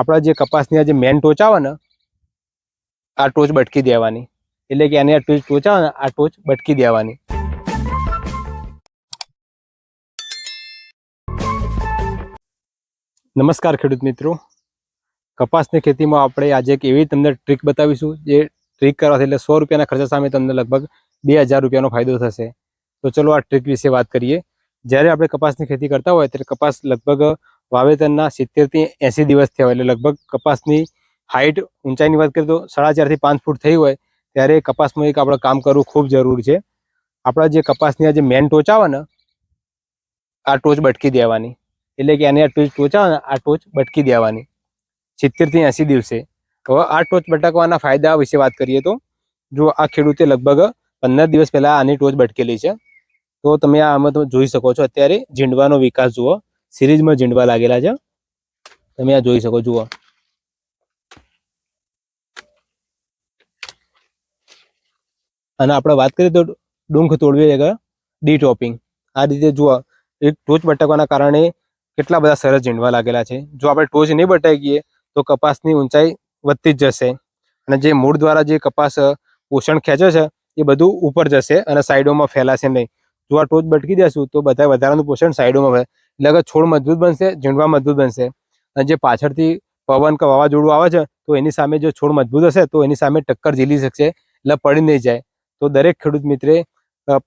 આપણા જે કપાસની આ જે મેન ટોચ આવે ને, આ ટોચ બટકી દેવાની. એટલે કે આની આ ટોચ ટોચ આવે ને, આ ટોચ બટકી દેવાની. નમસ્કાર ખેડૂત મિત્રો. કપાસની ખેતીમાં આપણે આજે એક એવી તમને ટ્રીક બતાવીશું, જે ટ્રીક કરવાથી એટલે સો રૂપિયાના ખર્ચા સામે તમને લગભગ બે હજાર રૂપિયાનો ફાયદો થશે. તો ચલો આ ટ્રીક વિશે વાત કરીએ. જ્યારે આપણે કપાસની ખેતી કરતા હોય, ત્યારે કપાસ લગભગ વાવેતરના સિત્તેરથી એંસી દિવસ થયા એટલે લગભગ કપાસની હાઇટ ઊંચાઈની વાત કરીએ તો સાડા ચારથી પાંચ ફૂટ થઈ હોય ત્યારે કપાસમાં એક આપણે કામ કરવું ખૂબ જરૂરી છે. આપણા જે કપાસની આ જે મેન ટોચ આવે ને, આ ટોચ બટકી દેવાની. એટલે કે આની આ ટોચ ટોચ આવે ને, આ ટોચ બટકી દેવાની. સિત્તેરથી એંસી દિવસે. હવે આ ટોચ બટકવાના ફાયદા વિશે વાત કરીએ તો, જો આ ખેડૂતે લગભગ પંદર દિવસ પહેલાં આની ટોચ બટકેલી છે. તો તમે આમાં તમે જોઈ શકો છો, અત્યારે ઝીંડવાનો વિકાસ જુઓ. સિરીઝમાં ઝીંડવા લાગેલા છે. તમે આ જોઈ શકો, જુઓ. અને આપણે વાત કરીએ તો ડુંખ તોડવી આગળ ડી ટોપિંગ આ રીતે જુઓ એક ટોચ બટકવાના કારણે કેટલા બધા સરસ ઝીંડવા લાગેલા છે. જો આપણે ટોચ નહીં બટાકીએ તો કપાસની ઊંચાઈ વધતી જ જશે. અને જે મૂળ દ્વારા જે કપાસ પોષણ ખેંચે છે, એ બધું ઉપર જશે અને સાઈડોમાં ફેલાશે નહીં. જો આ ટોચ બટકી દેશું, તો બધા વધારાનું પોષણ સાઈડોમાં એટલે કે છોડ મજબૂત બનશે ઝીંડવા મજબૂત બનશે. અને જે પાછળથી પવન કે વાવાઝોડું આવે છે, તો એની સામે જો છોડ મજબૂત હશે, તો એની સામે ટક્કર ઝીલી શકશે, એટલે પડી નહીં જાય. તો દરેક ખેડૂત મિત્રે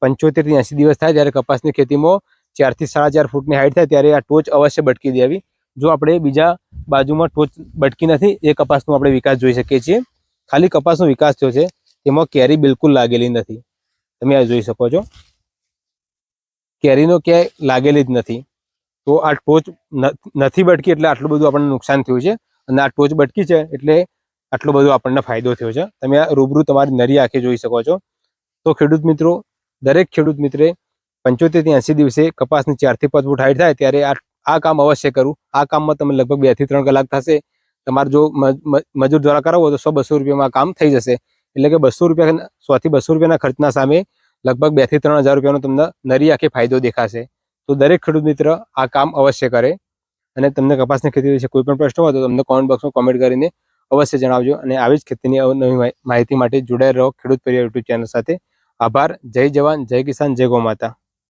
પંચોતેરથી એંસી દિવસ થાય ત્યારે કપાસની ખેતીમાં ચારથી સાડા ચાર ફૂટની હાઈટ થાય ત્યારે આ ટોચ અવશ્ય બટકી દેવી. જો આપણે બીજા બાજુમાં ટોચ બટકી નથી, એ કપાસનો આપણે વિકાસ જોઈ શકીએ છીએ. ખાલી કપાસનો વિકાસ થયો છે, તેમાં કેરી બિલકુલ લાગેલી નથી. તમે આ જોઈ શકો છો. કેરીનો ક્યાંય લાગેલી જ નથી. તો આ ટોચ નથી બટકી એટલે આટલું બધું આપણને નુકસાન થયું છે. અને આ ટોચ બટકી છે એટલે આટલો બધો આપણને ફાયદો થયો છે. તમે આ રૂબરૂ તમારી નરી આંખે જોઈ શકો છો. તો ખેડૂત મિત્રો, દરેક ખેડૂત મિત્રે પંચોતેરથી એંસી દિવસે કપાસની ચારથી પાંચ ફૂટ હાઈટ થાય ત્યારે આ કામ અવશ્ય કરવું. આ કામમાં તમે લગભગ બેથી ત્રણ કલાક થશે. તમારે જો મજૂર દ્વારા કરાવો તો સો બસો રૂપિયામાં કામ થઈ જશે. એટલે કે બસો રૂપિયા સો થી બસો રૂપિયાના ખર્ચના સામે લગભગ બેથી ત્રણ હજાર રૂપિયાનો તમને નરી આંખે ફાયદો દેખાશે. તો દરેક ખેડૂત મિત્ર આ કામ અવશ્ય કરે અને તમને કપાસની ખેતી વિશે કોઈ પણ પ્રશ્ન હોય તો તમને કોમેન્ટ બોક્સમાં કોમેન્ટ કરીને અવશ્ય જણાવજો અને આવી જ ખેતીની નવી માહિ- માહિતી માટે જોડાયેલ રહો ખેડૂત પરિવાર યુટ્યુબ ચેનલ સાથે. આભાર. જય જવાન. જય કિસાન. જય ગૌ માતા.